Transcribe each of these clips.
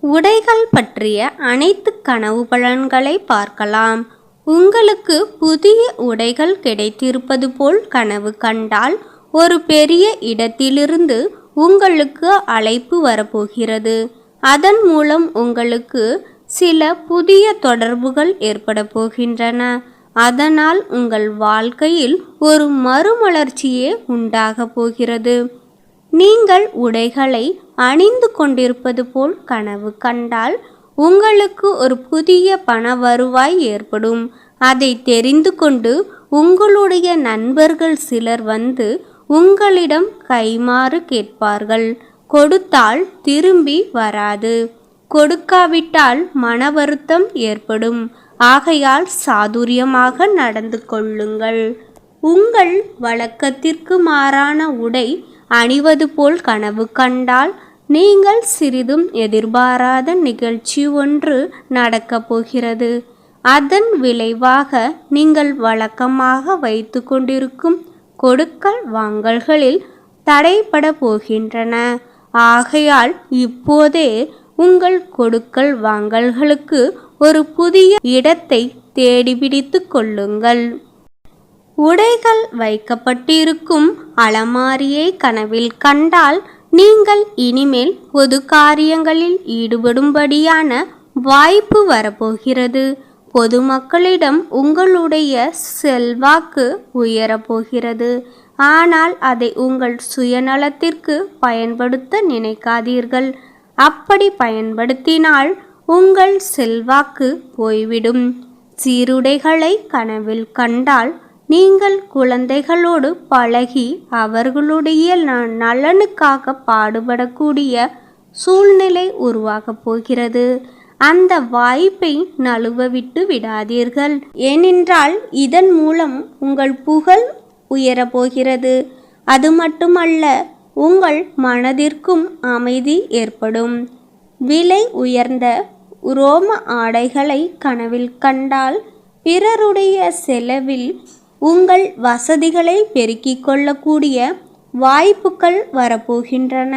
உடைகள் பற்றிய அனைத்து கனவு பலன்களை பார்க்கலாம். உங்களுக்கு புதிய உடைகள் கிடைத்திருப்பது போல் கனவு கண்டால் ஒரு பெரிய இடத்திலிருந்து உங்களுக்கு அழைப்பு வரப்போகிறது. அதன் மூலம் உங்களுக்கு சில புதிய தொடர்புகள் ஏற்பட போகின்றன. அதனால் உங்கள் வாழ்க்கையில் ஒரு மறுமலர்ச்சியே உண்டாக போகிறது. நீங்கள் உடைகளை அணிந்து கொண்டிருப்பது போல் கனவு கண்டால் உங்களுக்கு ஒரு புதிய பண வருவாய் ஏற்படும். அதை தெரிந்து கொண்டு உங்களுடைய நண்பர்கள் சிலர் வந்து உங்களிடம் கைமாறு கேட்பார்கள். கொடுத்தால் திரும்பி வராது. கொடுக்காவிட்டால் மன வருத்தம் ஏற்படும். ஆகையால் சாதுரியமாக நடந்து கொள்ளுங்கள். உங்கள் வழக்கத்திற்கு மாறான உடை அணிவது போல் கனவு கண்டால் நீங்கள் சிறிதும் எதிர்பாராத நிகழ்ச்சி ஒன்று நடக்கப் போகிறது. அதன் விளைவாக நீங்கள் வழக்கமாக வைத்து கொண்டிருக்கும் கொடுக்கல் வாங்கல்களில் தடைபட போகின்றன. ஆகையால் இப்போதே உங்கள் கொடுக்கல் வாங்கல்களுக்கு ஒரு புதிய இடத்தை தேடிபிடித்து கொள்ளுங்கள். உடைகள் வைக்கப்பட்டிருக்கும் அலமாரியை கனவில் கண்டால் நீங்கள் இனிமேல் பொது காரியங்களில் ஈடுபடும்படியான வாய்ப்பு வரப்போகிறது. பொதுமக்களிடம் உங்களுடைய செல்வாக்கு உயரப்போகிறது. ஆனால் அதை உங்கள் சுயநலத்திற்கு பயன்படுத்த நினைக்காதீர்கள். அப்படி பயன்படுத்தினால் உங்கள் செல்வாக்கு போய்விடும். சீருடைகளை கனவில் கண்டால் நீங்கள் குழந்தைகளோடு பழகி அவர்களுடைய ந- நலனுக்காக பாடுபடக்கூடிய சூழ்நிலை உருவாகப் போகிறது. அந்த வாய்ப்பை நழுவ விட்டு விடாதீர்கள். ஏனென்றால் இதன் மூலம் உங்கள் புகழ் உயரப்போகிறது அது மட்டுமல்ல உங்கள் மனதிற்கும் அமைதி ஏற்படும். விலை உயர்ந்த உரோம ஆடைகளை கனவில் கண்டால் பிறருடைய செலவில் உங்கள் வசதிகளை பெருக்கிக் கொள்ளக்கூடிய வாய்ப்புகள் வரப்போகின்றன.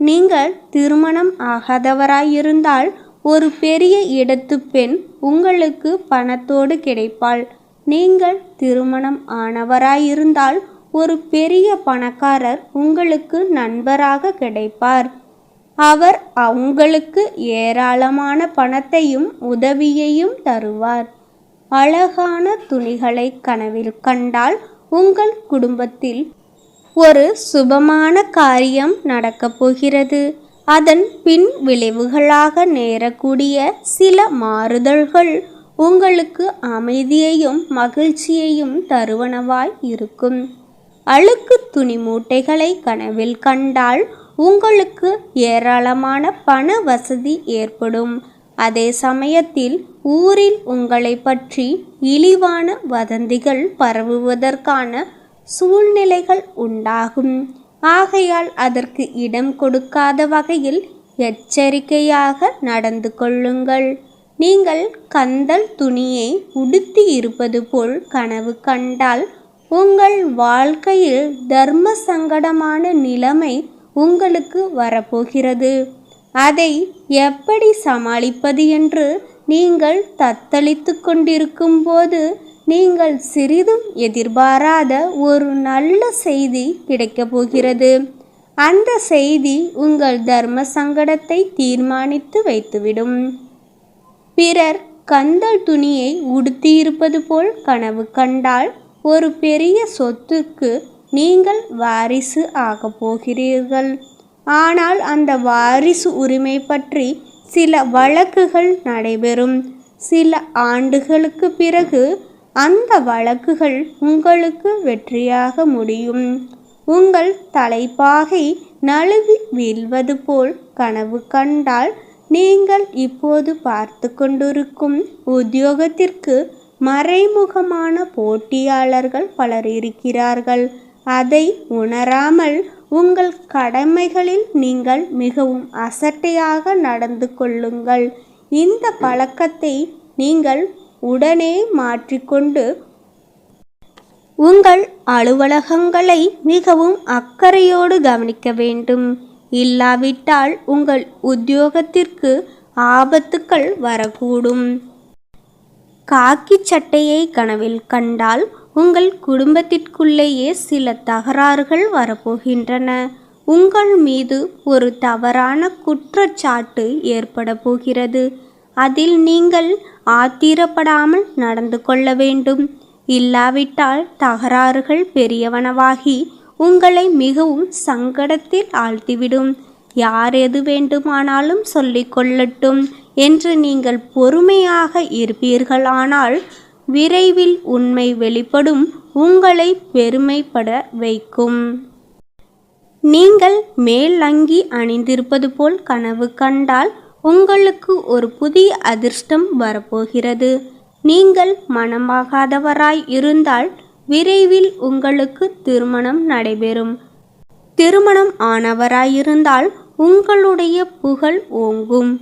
நீங்கள் திருமணம் ஆகாதவராயிருந்தால் ஒரு பெரிய இடத்து பெண் உங்களுக்கு பணத்தோடு கிடைப்பாள். நீங்கள் திருமணம் ஆனவராயிருந்தால் ஒரு பெரிய பணக்காரர் உங்களுக்கு நண்பராக கிடைப்பார். அவர் உங்களுக்கு ஏராளமான பணத்தையும் உதவியையும் தருவார். அழகான துணிகளை கனவில் கண்டால் உங்கள் குடும்பத்தில் ஒரு சுபமான காரியம் நடக்கப் போகிறது. அதன் பின் விளைவுகளாக நேரக்கூடிய சில மாறுதல்கள் உங்களுக்கு அமைதியையும் மகிழ்ச்சியையும் தருவனவாய் இருக்கும். அழுக்கு துணி மூட்டைகளை கனவில் கண்டால் உங்களுக்கு ஏராளமான பண வசதி ஏற்படும். அதே சமயத்தில் ஊரில் உங்களை பற்றி இழிவான வதந்திகள் பரவுவதற்கான சூழ்நிலைகள் உண்டாகும். ஆகையால் அதற்கு இடம் கொடுக்காத வகையில் எச்சரிக்கையாக நடந்து கொள்ளுங்கள். நீங்கள் கந்தல் துணியை உடுத்தி இருப்பது போல் கனவு கண்டால் உங்கள் வாழ்க்கையில் தர்ம சங்கடமான நிலைமை உங்களுக்கு வரப்போகிறது. அதை எப்படி சமாளிப்பது என்று நீங்கள் தத்தளித்து கொண்டிருக்கும் போது நீங்கள் சிறிதும் எதிர்பாராத ஒரு நல்ல செய்தி கிடைக்கப் போகிறது. அந்த செய்தி உங்கள் தர்ம சங்கடத்தை தீர்மானித்து வைத்துவிடும். பிறர் கந்தல் துணியை உடுத்தியிருப்பது போல் கனவு கண்டால் ஒரு பெரிய சொத்துக்கு நீங்கள் வாரிசு ஆகப் போகிறீர்கள். ஆனால் அந்த வாரிசு உரிமை பற்றி சில வழக்குகள் நடைபெறும். சில ஆண்டுகளுக்கு பிறகு அந்த வழக்குகள் உங்களுக்கு வெற்றியாக முடியும். உங்கள் தலைப்பாகை நழுவி வீழ்வது போல் கனவு கண்டால் நீங்கள் இப்போது பார்த்து கொண்டிருக்கும் உத்தியோகத்திற்கு மறைமுகமான போட்டியாளர்கள் பலர் இருக்கிறார்கள். அதை உணராமல் உங்கள் கடமைகளில் நீங்கள் மிகவும் அசட்டையாக நடந்து கொள்ளுங்கள். இந்த பழக்கத்தை நீங்கள் உடனே மாற்றிக்கொண்டு உங்கள் அலுவலகங்களை மிகவும் அக்கறையோடு கவனிக்க வேண்டும். இல்லாவிட்டால் உங்கள் உத்தியோகத்திற்கு ஆபத்துக்கள் வரக்கூடும். காக்கி சட்டையை கனவில் கண்டால் உங்கள் குடும்பத்திற்குள்ளேயே சில தகராறுகள் வரப்போகின்றன. உங்கள் மீது ஒரு தவறான குற்றச்சாட்டு ஏற்பட போகிறது அதில் நீங்கள் ஆத்திரப்படாமல் நடந்து கொள்ள வேண்டும். இல்லாவிட்டால் தகராறுகள் பெரியவனவாகி உங்களை மிகவும் சங்கடத்தில் ஆழ்த்திவிடும். யார் எது வேண்டுமானாலும் சொல்லிக் கொள்ளட்டும் என்று நீங்கள் பொறுமையாக இருப்பீர்களானால் விரைவில் உண்மை வெளிப்படும் உங்களை பெருமைப்பட வைக்கும். நீங்கள் மேல் அங்கி அணிந்திருப்பது போல் கனவு கண்டால் உங்களுக்கு ஒரு புதிய அதிர்ஷ்டம் வரப்போகிறது. நீங்கள் மனமாகாதவராய் இருந்தால் விரைவில் உங்களுக்கு திருமணம் நடைபெறும். திருமணம் ஆனவராயிருந்தால் உங்களுடைய புகழ் ஓங்கும்.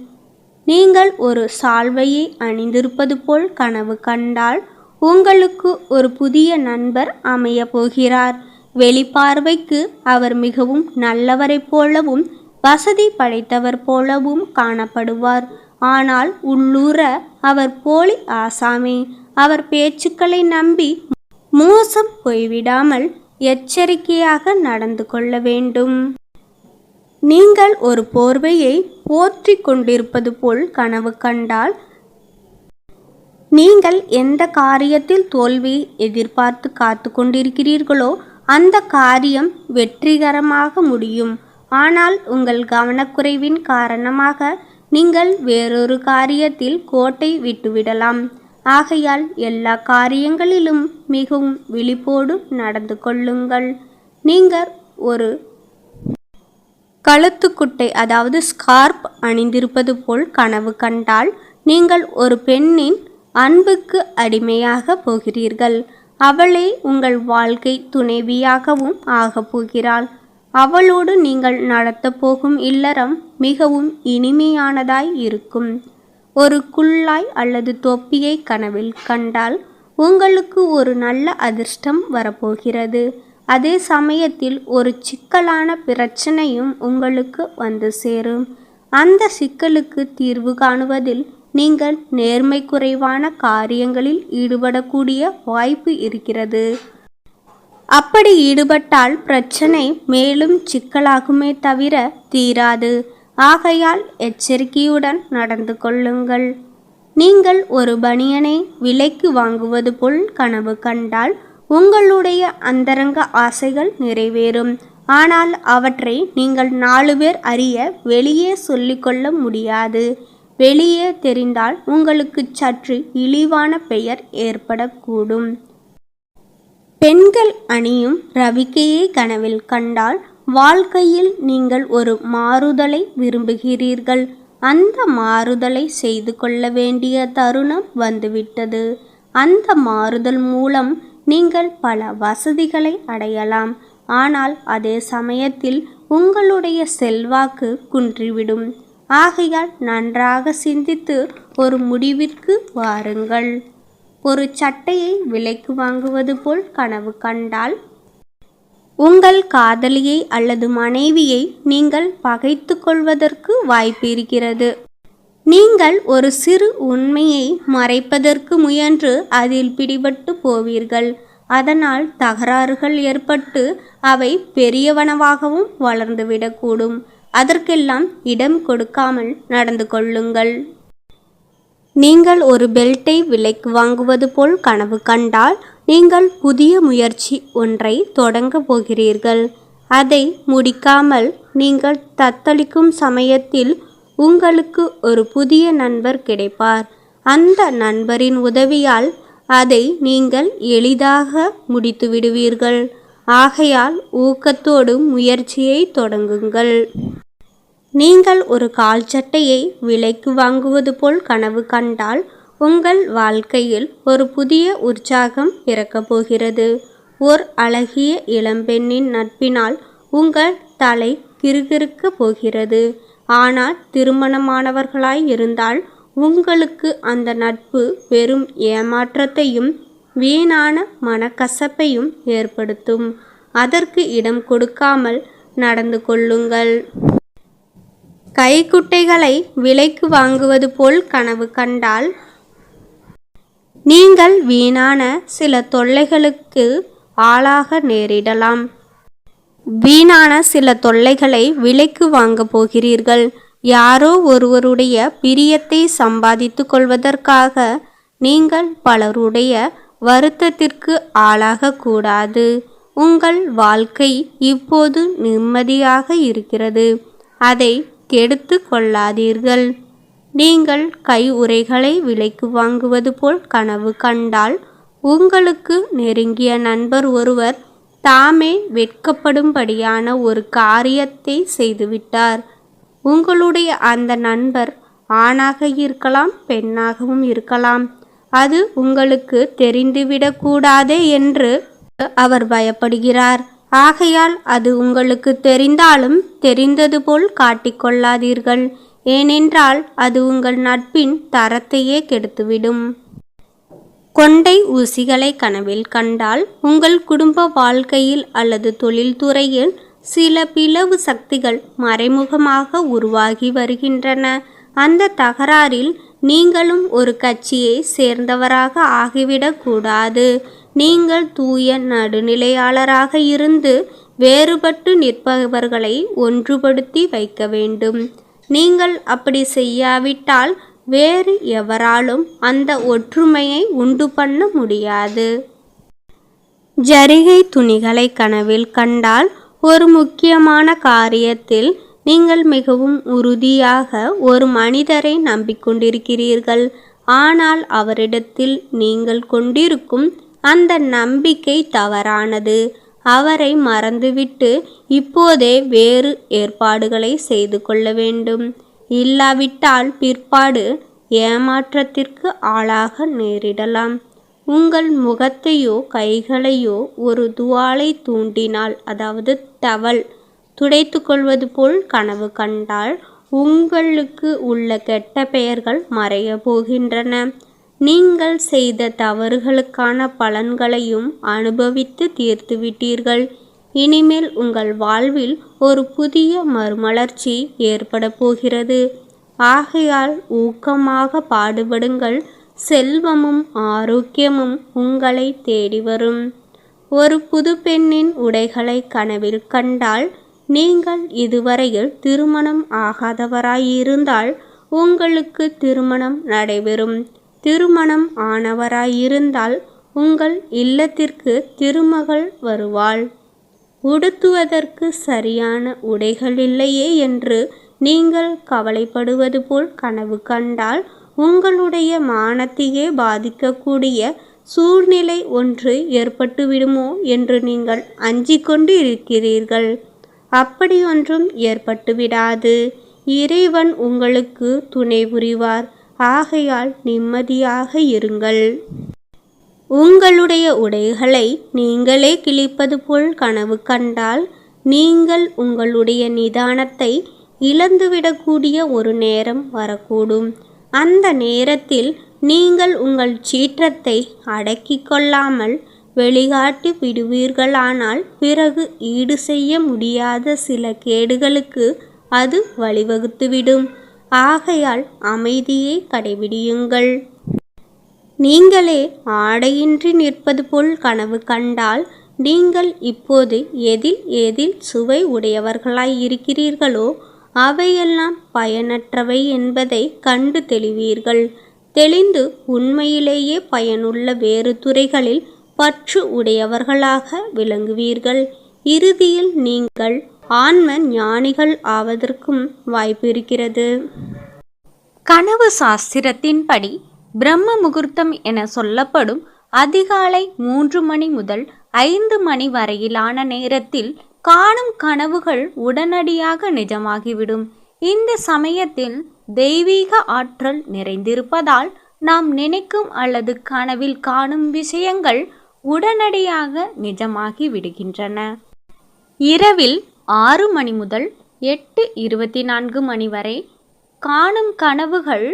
நீங்கள் ஒரு சால்வையை அணிந்திருப்பது போல் கனவு கண்டால் உங்களுக்கு ஒரு புதிய நண்பர் அமையப் போகிறார். வெளிப்பார்வைக்கு அவர் மிகவும் நல்லவரைப் போலவும் வசதி படைத்தவர் போலவும் காணப்படுவார். ஆனால் உள்ளூர அவர் போலி ஆசாமி. அவர் பேச்சுக்களை நம்பி மோசம் போய்விடாமல் எச்சரிக்கையாக நடந்து கொள்ள வேண்டும். நீங்கள் ஒரு போர்வையை போற்றி கொண்டிருப்பது போல் கனவு கண்டால் நீங்கள் எந்த காரியத்தில் தோல்வி எதிர்பார்த்து காத்து கொண்டிருக்கிறீர்களோ அந்த காரியம் வெற்றிகரமாக முடியும். ஆனால் உங்கள் கவனக்குறைவின் காரணமாக நீங்கள் வேறொரு காரியத்தில் கோட்டை விட்டுவிடலாம். ஆகையால் எல்லா காரியங்களிலும் மிகவும் விழிப்போடு நடந்து கொள்ளுங்கள். நீங்கள் ஒரு கழுத்துக்குட்டை அதாவது ஸ்கார்ப் அணிந்திருப்பது போல் கனவு கண்டால் நீங்கள் ஒரு பெண்ணின் அன்புக்கு அடிமையாக போகிறீர்கள். அவளே உங்கள் வாழ்க்கை துணைவியாகவும் ஆகப் போகிறாள். அவளோடு நீங்கள் நடத்தப் போகும் இல்லறம் மிகவும் இனிமையானதாய் இருக்கும். ஒரு குள்ளாய் அல்லது தொப்பியை கனவில் கண்டால் உங்களுக்கு ஒரு நல்ல அதிர்ஷ்டம் வரப்போகிறது. அதே சமயத்தில் ஒரு சிக்கலான பிரச்சனையும் உங்களுக்கு வந்து சேரும். அந்த சிக்கலுக்கு தீர்வு காணுவதில் நீங்கள் நேர்மை குறைவான காரியங்களில் ஈடுபடக்கூடிய வாய்ப்பு இருக்கிறது. அப்படி ஈடுபட்டால் பிரச்சனை மேலும் சிக்கலாகுமே தவிர தீராது. ஆகையால் எச்சரிக்கையுடன் நடந்து கொள்ளுங்கள். நீங்கள் ஒரு பனியனை விலைக்கு வாங்குவது போல் கனவு கண்டால் உங்களுடைய அந்தரங்க ஆசைகள் நிறைவேறும். ஆனால் அவற்றை நீங்கள் நாலு பேர் அறிய வெளியே சொல்லிக்கொள்ள முடியாது. வெளியே தெரிந்தால் உங்களுக்கு சற்று இழிவான பெயர் ஏற்படக்கூடும். பெண்கள் அணியும் ரவிக்கையை கனவில் கண்டால் வாழ்க்கையில் நீங்கள் ஒரு மாறுதலை விரும்புகிறீர்கள். அந்த மாறுதலை செய்து கொள்ள வேண்டிய தருணம் வந்துவிட்டது. அந்த மாறுதல் மூலம் நீங்கள் பல வசதிகளை அடையலாம். ஆனால் அதே சமயத்தில் உங்களுடைய செல்வாக்கு குன்றிவிடும். ஆகையால் நன்றாக சிந்தித்து ஒரு முடிவிற்கு வாருங்கள். ஒரு சட்டையை விலைக்கு வாங்குவது போல் கனவு கண்டால் உங்கள் காதலியை அல்லது மனைவியை நீங்கள் பகைத்து கொள்வதற்கு வாய்ப்பு இருக்கிறது. நீங்கள் ஒரு சிறு உண்மையை மறைப்பதற்கு முயன்று அதில் பிடிபட்டு போவீர்கள். அதனால் தகராறுகள் ஏற்பட்டு அவை பெரியவனவாகவும் வளர்ந்துவிடக்கூடும். அதற்கெல்லாம் இடம் கொடுக்காமல் நடந்து கொள்ளுங்கள். நீங்கள் ஒரு பெல்ட்டை விலைக்கு வாங்குவது போல் கனவு கண்டால் நீங்கள் புதிய முயற்சி ஒன்றை தொடங்க போகிறீர்கள். அதை முடிக்காமல் நீங்கள் தத்தளிக்கும் சமயத்தில் உங்களுக்கு ஒரு புதிய நண்பர் கிடைப்பார். அந்த நண்பரின் உதவியால் அதை நீங்கள் எளிதாக முடித்து விடுவீர்கள். ஆகையால் ஊக்கத்தோடு முயற்சியை தொடங்குங்கள். நீங்கள் ஒரு கால் சட்டையை விலைக்கு வாங்குவது போல் கனவு கண்டால் உங்கள் வாழ்க்கையில் ஒரு புதிய உற்சாகம் பிறக்கப் போகிறது. ஓர் அழகிய இளம்பெண்ணின் நட்பினால் உங்கள் தலை கிறுகிறுக்க போகிறது. ஆனால் திருமணமானவர்களாய் இருந்தால் உங்களுக்கு அந்த நட்பு வெறும் ஏமாற்றத்தையும் வீணான மனக்கசப்பையும் ஏற்படுத்தும். அதற்கு இடம் கொடுக்காமல் நடந்து கொள்ளுங்கள். கைக்குட்டைகளை விலைக்கு வாங்குவது போல் கனவு கண்டால் நீங்கள் வீணான சில தொல்லைகளுக்கு ஆளாக நேரிடலாம். வீணான சில தொல்லைகளை விலைக்கு வாங்கப் போகிறீர்கள். யாரோ ஒருவருடைய பிரியத்தை சம்பாதித்து கொள்வதற்காக நீங்கள் பலருடைய வருத்தத்திற்கு ஆளாகக்கூடாது உங்கள் வாழ்க்கை இப்போது நிம்மதியாக இருக்கிறது. அதை கெடுத்து கொள்ளாதீர்கள். நீங்கள் கை உரைகளை விலைக்கு வாங்குவது போல் கனவு கண்டால் உங்களுக்கு நெருங்கிய நண்பர் ஒருவர் தாமே வெட்கப்படும்படியான ஒரு காரியத்தை செய்துவிட்டார். உங்களுடைய அந்த நண்பர் ஆணாக இருக்கலாம் பெண்ணாகவும் இருக்கலாம். அது உங்களுக்கு தெரிந்துவிடக்கூடாதே என்று அவர் பயப்படுகிறார். ஆகையால் அது உங்களுக்கு தெரிந்தாலும் தெரிந்தது போல் காட்டிக்கொள்ளாதீர்கள் ஏனென்றால் அது உங்கள் நட்பின் தரத்தையே கெடுத்துவிடும். கொண்டை ஊசிகளை கனவில் கண்டால் உங்கள் குடும்ப வாழ்க்கையில் அல்லது தொழில்துறையில் சில பிளவு சக்திகள் மறைமுகமாக உருவாகி வருகின்றன. அந்த தகராறில் நீங்களும் ஒரு கட்சியை சேர்ந்தவராக ஆகிவிடக்கூடாது நீங்கள் தூய நடுநிலையாளராக இருந்து வேறுபட்டு நிற்பவர்களை ஒன்றுபடுத்தி வைக்க வேண்டும். நீங்கள் அப்படி செய்யாவிட்டால் வேறு எவராலும் அந்த ஒற்றுமையை உண்டு பண்ண முடியாது. ஜரிகை துணிகளை கனவில் கண்டால் ஒரு முக்கியமான காரியத்தில் நீங்கள் மிகவும் உறுதியாக ஒரு மனிதரை நம்பிக்கொண்டிருக்கிறீர்கள். ஆனால் அவரிடத்தில் நீங்கள் கொண்டிருக்கும் அந்த நம்பிக்கை தவறானது. அவரை மறந்துவிட்டு இப்போதே வேறு ஏற்பாடுகளை செய்து கொள்ள வேண்டும். இல்லாவிட்டால் பிற்பாடு ஏமாற்றத்திற்கு ஆளாக நேரிடலாம். உங்கள் முகத்தையோ கைகளையோ ஒரு துவாலை தூண்டினால் அதாவது தவள் துடைத்து கொள்வது போல் கனவு கண்டால் உங்களுக்கு உள்ள கெட்ட பெயர்கள் மறைய போகின்றன. நீங்கள் செய்த தவறுகளுக்கான பலன்களையும் அனுபவித்து தீர்த்துவிட்டீர்கள். இனிமேல் உங்கள் வாழ்வில் ஒரு புதிய மறுமலர்ச்சி ஏற்பட போகிறது ஆகையால் ஊக்கமாக பாடுபடுங்கள். செல்வமும் ஆரோக்கியமும் உங்களை தேடி வரும். ஒரு புது பெண்ணின் உடைகளை கனவில் கண்டால் நீங்கள் இதுவரையில் திருமணம் ஆகாதவராயிருந்தால் உங்களுக்கு திருமணம் நடைபெறும். திருமணம் ஆனவராயிருந்தால் உங்கள் இல்லத்திற்கு திருமகள் வருவாள். உடுத்துவதற்கு சரியான உடைகள் இல்லையே என்று நீங்கள் கவலைப்படுவது போல் கனவு கண்டால் உங்களுடைய மானத்தையே பாதிக்கக்கூடிய சூழ்நிலை ஒன்று ஏற்பட்டுவிடுமோ என்று நீங்கள் அஞ்சிக்கொண்டு இருக்கிறீர்கள். அப்படியொன்றும் ஏற்பட்டுவிடாது. இறைவன் உங்களுக்கு துணை புரிவார். ஆகையால் நிம்மதியாக இருங்கள். உங்களுடைய உடைகளை நீங்களே கிழிப்பது போல் கனவு கண்டால் நீங்கள் உங்களுடைய நிதானத்தை இழந்துவிடக்கூடிய ஒரு நேரம் வரக்கூடும். அந்த நேரத்தில் நீங்கள் உங்கள் சீற்றத்தை அடக்கி கொள்ளாமல் வெளிகாட்டி விடுவீர்களானால் பிறகு ஈடு செய்ய முடியாத சில கேடுகளுக்கு அது வழிவகுத்துவிடும். ஆகையால் அமைதியை கடைபிடியுங்கள். நீங்களே ஆடையின்றி நிற்பது போல் கனவு கண்டால் நீங்கள் இப்போது எதில் எதில் சுவை உடையவர்களாய் இருக்கிறீர்களோ அவையெல்லாம் பயனற்றவை என்பதை கண்டு தெளிவீர்கள். தெளிந்து உண்மையிலேயே பயனுள்ள வேறு துறைகளில் பற்று உடையவர்களாக விளங்குவீர்கள். இறுதியில் நீங்கள் ஆன்ம ஞானிகள் ஆவதற்கும் வாய்ப்பு இருக்கிறது. கனவு சாஸ்திரத்தின்படி பிரம்ம முகூர்த்தம் என சொல்லப்படும் அதிகாலை மூன்று மணி முதல் ஐந்து மணி வரையிலான நேரத்தில் காணும் கனவுகள் உடனடியாக நிஜமாகிவிடும். இந்த சமயத்தில் தெய்வீக ஆற்றல் நிறைந்திருப்பதால் நாம் நினைக்கும் அல்லது கனவில் காணும் விஷயங்கள் உடனடியாக நிஜமாகி விடுகின்றன. இரவில் ஆறு மணி முதல் எட்டு இருபத்தி நான்கு மணி வரை காணும் கனவுகள்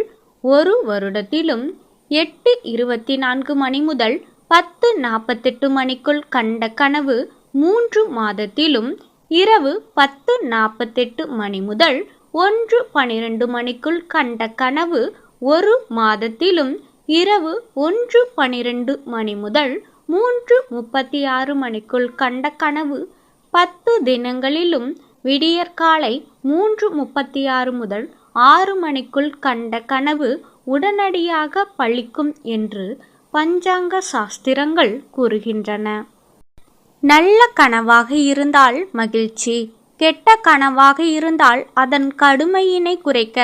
ஒரு வருடத்திலும் எட்டு இருபத்தி நான்கு மணி முதல் பத்து நாற்பத்தெட்டு மணிக்குள் கண்ட கனவு மூன்று மாதத்திலும் இரவு பத்து நாற்பத்தெட்டு மணி முதல் ஒன்று பனிரெண்டு மணிக்குள் கண்ட கனவு ஒரு மாதத்திலும் இரவு ஒன்று பனிரெண்டு மணி முதல் மூன்று முப்பத்தி ஆறு மணிக்குள் கண்ட கனவு பத்து தினங்களிலும் விடியற்காலை மூன்று முப்பத்தி ஆறு முதல் ஆறு மணிக்குள் கண்ட கனவு உடனடியாக பழிக்கும் என்று பஞ்சாங்க சாஸ்திரங்கள் கூறுகின்றன. நல்ல கனவாக இருந்தால் மகிழ்ச்சி கெட்ட கனவாக இருந்தால் அதன் கடுமையினை குறைக்க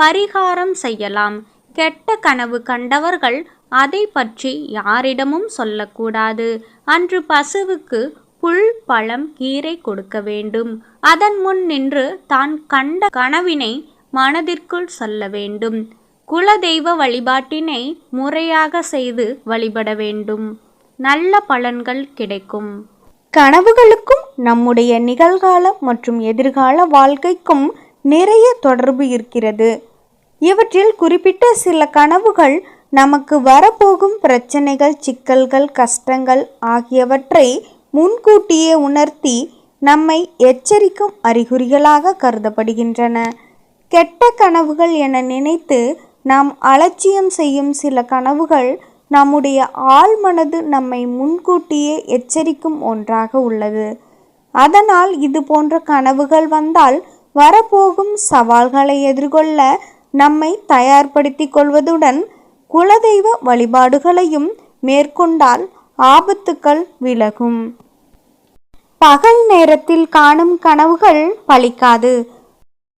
பரிகாரம் செய்யலாம். கெட்ட கனவு கண்டவர்கள் அதை பற்றி யாரிடமும் சொல்லக்கூடாது. அன்று பசுவுக்கு புல் பழம் கீரை கொடுக்க வேண்டும். அதன் முன் நின்று தான் கண்ட கனவினை மனதிற்குள் சொல்ல வேண்டும். குலதெய்வ வழிபாட்டினை முறையாக செய்து வழிபட வேண்டும். நல்ல பலன்கள் கிடைக்கும். கனவுகளுக்கும் நம்முடைய நிகழ்கால மற்றும் எதிர்கால வாழ்க்கைக்கும் நிறைய தொடர்பு இருக்கிறது. இவற்றில் குறிப்பிட்ட சில கனவுகள் நமக்கு வரப்போகும் பிரச்சனைகள் சிக்கல்கள் கஷ்டங்கள் ஆகியவற்றை முன்கூட்டியே உணர்த்தி நம்மை எச்சரிக்கும் அறிகுறிகளாக கருதப்படுகின்றன. கெட்ட கனவுகள் என நினைத்து நாம் அலட்சியம் செய்யும் சில கனவுகள் நம்முடைய ஆழ்மனது நம்மை முன்கூட்டியே எச்சரிக்கும் ஒன்றாக உள்ளது. அதனால் இது போன்ற கனவுகள் வந்தால் வரப்போகும் சவால்களை எதிர்கொள்ள நம்மை தயார்படுத்திக் கொள்வதுடன் குலதெய்வ வழிபாடுகளையும் மேற்கொண்டால் ஆபத்துக்கள் விலகும். பகல் நேரத்தில் காணும் கனவுகள் பலிக்காது